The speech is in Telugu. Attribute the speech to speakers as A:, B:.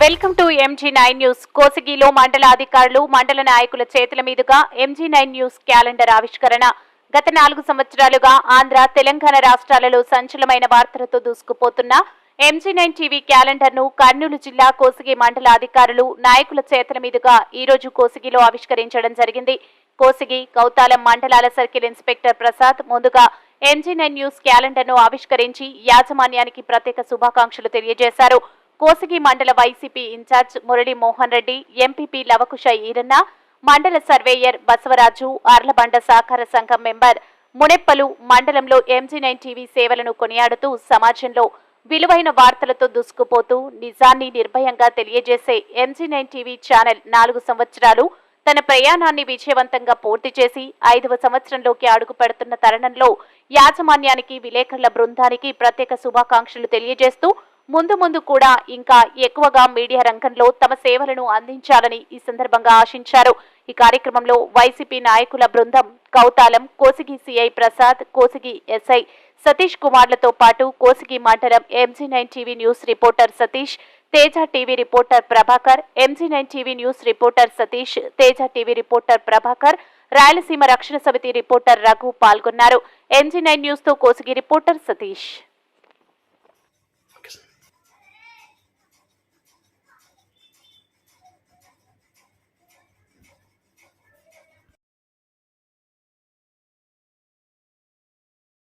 A: Welcome to MG nine news కోసిగిలో మండల అధికారులు మండల నాయకుల చేతుల మీదుగా ఎంజీ నైన్ న్యూస్ క్యాలెండర్ ఆవిష్కరణ. గత నాలుగు సంవత్సరాలుగా ఆంధ్ర తెలంగాణ రాష్ట్రాలలో సంచలమైన వార్తలతో దూసుకుపోతున్న ఎంజీ నైన్ టీవీ క్యాలెండర్ను కర్నూలు జిల్లా కోసిగి మండల అధికారులు నాయకుల చేతుల మీదుగా ఈ రోజు కోసిగిలో ఆవిష్కరించడం జరిగింది. కోసిగి కౌతాలం మండలాల సర్కిల్ ఇన్స్పెక్టర్ ప్రసాద్ ముందుగా ఎంజీ నైన్ న్యూస్ క్యాలెండర్ను ఆవిష్కరించి యాజమాన్యానికి ప్రత్యేక శుభాకాంక్షలు తెలియజేశారు. కోసిగి మండల YCP incharge Murali Mohan Reddy MPP Lavakusha Eeranna మండల సర్వేయర్ బసవరాజు అర్లబండ సహకార సంఘం మెంబర్ మునెప్పలు మండలంలో ఎంజీ నైన్ టీవీ సేవలను కొనియాడుతూ సమాజంలో విలువైన వార్తలతో దూసుకుపోతూ నిజాన్ని నిర్భయంగా తెలియజేసే ఎంజీ నైన్ టీవీ ఛానల్ నాలుగు సంవత్సరాలు తన ప్రయాణాన్ని విజయవంతంగా పూర్తి చేసి ఐదవ సంవత్సరంలోకి అడుగు పెడుతున్న తరుణంలో యాజమాన్యానికి విలేకరుల బృందానికి ప్రత్యేక శుభాకాంక్షలు తెలియజేస్తూ ముందు ముందు కూడా ఇంకా ఎక్కువగా మీడియా రంగంలో తమ సేవలను అందించాలని ఈ సందర్భంగా ఆశించారు. ఈ కార్యక్రమంలో వైసీపీ నాయకుల బృందం కౌతాలం కోసిగి సిఐ ప్రసాద్ కోసిగి ఎస్ఐ సతీష్ కుమార్లతో పాటు కోసిగి మండలం MG nine TV news reporter Satish Teja TV reporter Prabhakar MG nine TV news reporter Satish Teja TV reporter Prabhakar Rayalaseema Rakshana Samithi reporter Raghu పాల్గొన్నారు. ఎంజీ నైన్ న్యూస్తో కోసిగి రిపోర్టర్ సతీష్.